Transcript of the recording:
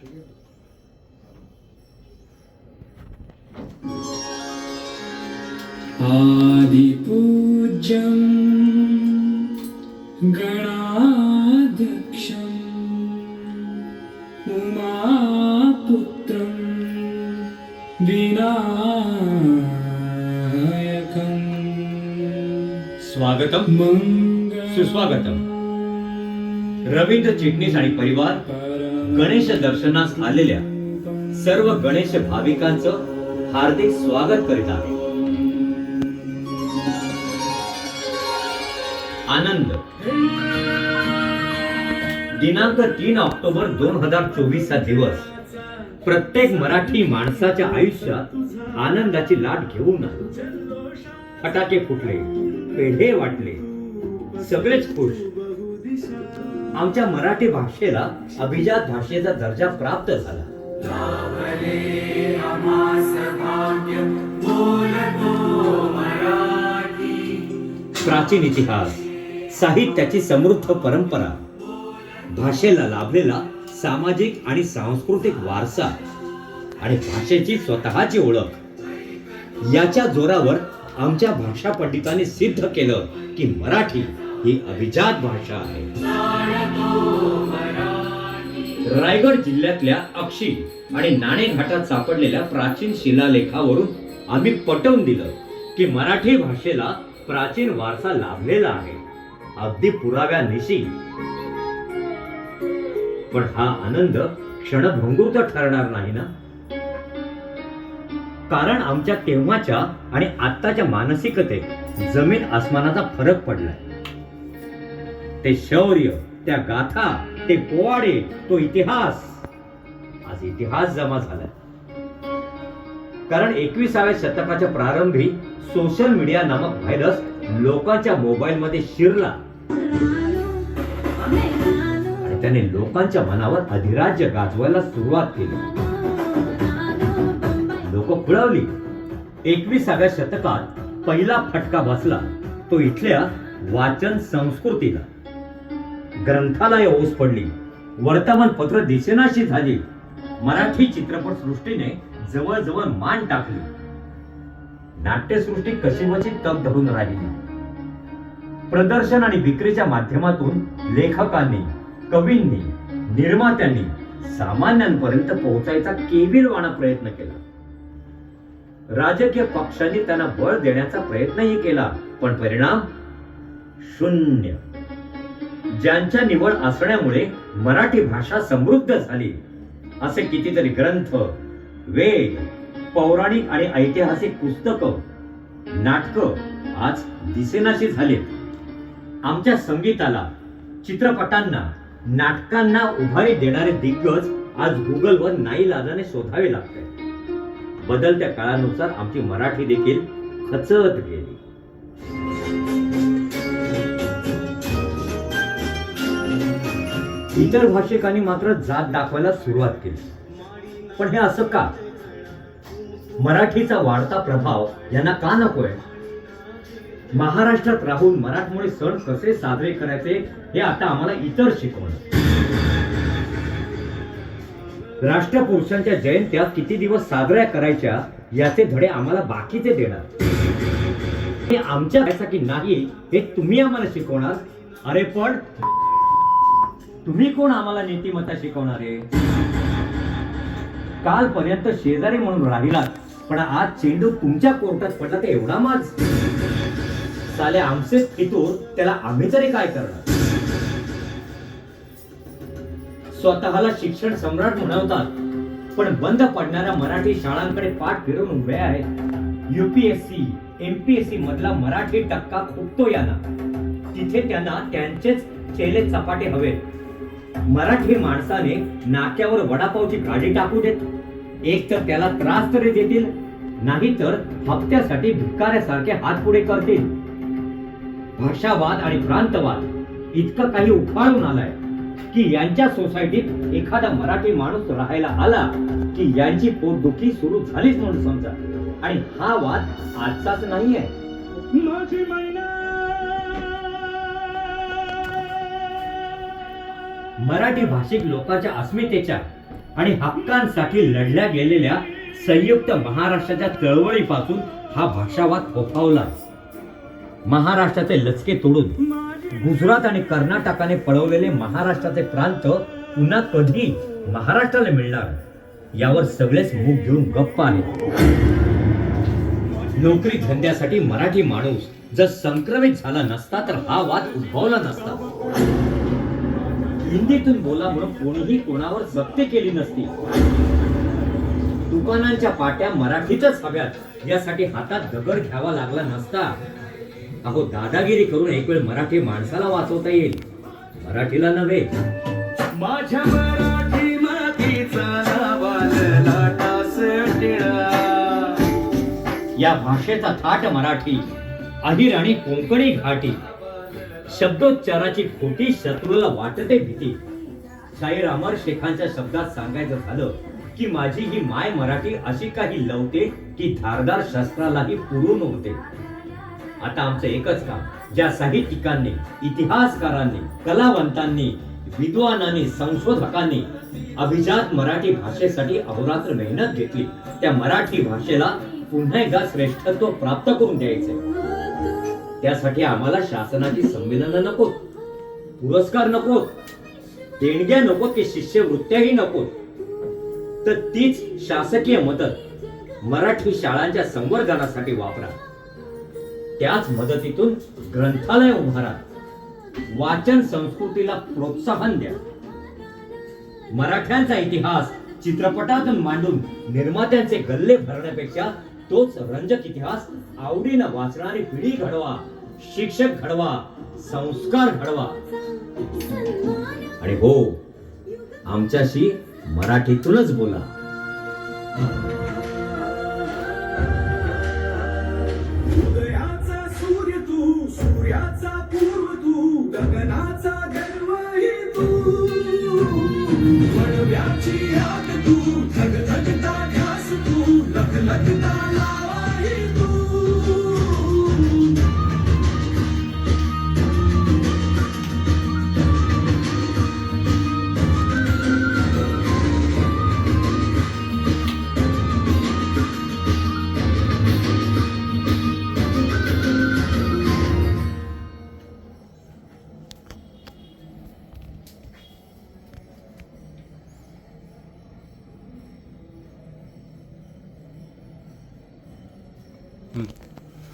आदिपूज्यं गणाध्यक्षम् उमापुत्रं विनायकम् स्वागतम। सुस्वागतम। रवींद्र चिटणीस आणि परिवार गणेश दर्शनास आलेल्या सर्व गणेश भाविकांचं हार्दिक स्वागत करीत आहे. आनंद. दिनांक तीन ऑक्टोबर दोन हजार चोवीस हा दिवस. प्रत्येक मराठी माणसाच्या आयुष्यात आनंदाची लाट घेऊन फटाके फुटले पेढे वाटले सगळेच खुश. आमच्या मराठी भाषेला अभिजात भाषेचा दर्जा प्राप्त झाला. प्राचीन इतिहास साहित्याची समृद्ध परंपरा भाषेला लाभलेला सामाजिक आणि सांस्कृतिक वारसा आणि भाषेची स्वतःची ओळख याच्या जोरावर आमच्या भाषा पंडितांनी सिद्ध केलं की मराठी ही अभिजात भाषा आहे. रायगड जिल्ह्यातल्या अक्षी आणि नाणे घाटात सापडलेल्या प्राचीन शिलालेखावरून आम्ही पटवून दिलं की मराठी भाषेला प्राचीन वारसा लाभलेला आहे. अगदी पुराव्यानिशी. पण हा आनंद क्षणभंगूर तर ठरणार नाही ना? कारण आमच्या तेव्हाच्या आणि आत्ताच्या मानसिकतेत जमीन आसमानाचा फरक पडलाय. ते शौर्य त्या गाथा ते पोवाडे तो इतिहास. आज इतिहास जमा झालाय. कारण एकविसाव्या शतकाच्या प्रारंभी सोशल मीडिया नामक व्हायरस लोकांच्या मोबाईल मध्ये शिरला. आणि त्याने लोकांच्या मनावर अधिराज्य गाजवायला सुरुवात केली. लोक खुळवली. एकविसाव्या शतकात पहिला फटका बसला. तो इथल्या वाचन संस्कृतीला. ग्रंथालय ओस पडली. वर्तमानपत्र दिसेनाशी झाली. मराठी चित्रपट सृष्टीने जवळजवळ मान टाकली. नाट्यसृष्टी कशीबशी तग धरून राहिली? प्रदर्शन आणि विक्रीच्या माध्यमातून लेखकांनी कवींनी निर्मात्यांनी सामान्यांपर्यंत पोहोचायचा केविलवाणा प्रयत्न केला. राजकीय पक्षांनी त्यांना बळ देण्याचा प्रयत्नही केला पण परिणाम शून्य. ज्यांच्या निवड असण्यामुळे मराठी भाषा समृद्ध झाली. असे कितीतरी ग्रंथ वेद पौराणिक आणि ऐतिहासिक पुस्तकं नाटकं आज दिसेनाशी झालीत. आमच्या संगीताला चित्रपटांना नाटकांना उभारी देणारे दिग्गज आज गुगलवर नाही लाजाने शोधावे लागते बदलत्या काळानुसार आमची मराठी देखील खचत गेली. इतर भाषिकांनी मात्र जात दाखवायला सुरुवात केली. पण हे असं का? मराठीचा वाढता प्रभाव यांना का नकोय महाराष्ट्रात राहून मराठमोळे सण कसे साजरे करायचे हे आता आम्हाला इतर शिकवणं राष्ट्रपुरुषांच्या जयंत्या किती दिवस साजऱ्या करायच्या याचे धडे आम्हाला बाकीचे देणार. हे आमच्या की नाही हे तुम्ही आम्हाला शिकवणार. अरे पण तुम्ही कोण आम्हाला नीतिमत्ता शिकवणारे कालपर्यंत शेजारी म्हणून राहिलात पण आज चेंडू तुमच्या कोर्टात पडला तर एवढा माझ साले आमचे फितूर त्याला आम्ही तरी काय करणार? स्वतःला शिक्षण सम्राट म्हणवतात पण बंद पडणाऱ्या मराठी शाळांकडे पाठ फिरवून उभे आहेत. युपीएससी एमपीएससी मधला मराठी टक्का खुपतो यांना. तिथे त्यांना त्यांचेच चेले चपाटे हवेत. मराठी माणसाने नाक्यावर वडापावची गाडी टाकू देत. एक तर त्याला त्रास तरी देतील नाही तर हप्त्यासाठी भिकाऱ्यासारखे हात पुढे करतील. भाषावाद आणि प्रांतवाद इतकं काही उफाळून आलाय की यांच्या सोसायटीत एखादा मराठी माणूस राहायला आला की यांची पोटदुखी सुरू झालीच म्हणून समजा. आणि हा वाद आजचाच नाहीये. मराठी भाषिक लोकांच्या अस्मितेच्या आणि हक्कांसाठी लढल्या गेलेल्या संयुक्त महाराष्ट्राच्या चळवळीपासून हा भाषावाद फोफावला. महाराष्ट्राचे लचके तोडून गुजरात आणि कर्नाटकाने पळवलेले महाराष्ट्राचे प्रांत पुन्हा कधी महाराष्ट्राला मिळणार यावर सगळेच मुख घेऊन गप्प आहेत. नोकरी धंद्यासाठी मराठी माणूस जर संक्रमित झाला नसता तर हा वाद उद्भवला नसता. हिंदीतून बोला म्हणून कोणीही कोणावर सक्ती केली नसती. दुकानांच्या पाट्या मराठीतच हव्यात. यासाठी हातात दगड घ्यावा लागला नसता. अहो दादागिरी करून एक वेळ मराठी माणसाला वाचवता येईल. मराठीला नव्हे. माझ्या मराठी या भाषेचा थाट मराठी. अहिर आणि कोंकणी घाटी. शब्दोच्चाराची खोटी शत्रूला वाटते भीती. शाहीर अमर शेखांच्या शब्दात सांगायचं झालं की माझी ही माय मराठी अशी काही लवते की धारदार शस्त्रालाही पुरून होते. आता आमचं एकच काम ज्या साहित्यिकांनी इतिहासकारांनी कलावंतांनी विद्वानांनी संशोधकांनी अभिजात मराठी भाषेसाठी अहोरात्र मेहनत घेतली त्या मराठी भाषेला पुन्हा एकदा श्रेष्ठत्व प्राप्त करून द्यायचे त्यासाठी आम्हाला शासनाची संमेलनं नकोत पुरस्कार नकोत देणग्या नकोत की शिष्यवृत्त्याही नकोत तर तीच शासकीय मदत मराठी शाळांच्या संवर्धनासाठी वापरा. त्याच मदतीतून ग्रंथालय उभारा. वाचन संस्कृतीला प्रोत्साहन द्या. मराठ्यांचा इतिहास चित्रपटातून मांडून निर्मात्यांचे गल्ले भरण्यापेक्षा तोच रंजक इतिहास आवडीनं वाचणारी पिढी घडवा शिक्षक घडवा संस्कार घडवा. आणि हो आमच्याशी मराठीतूनच बोला.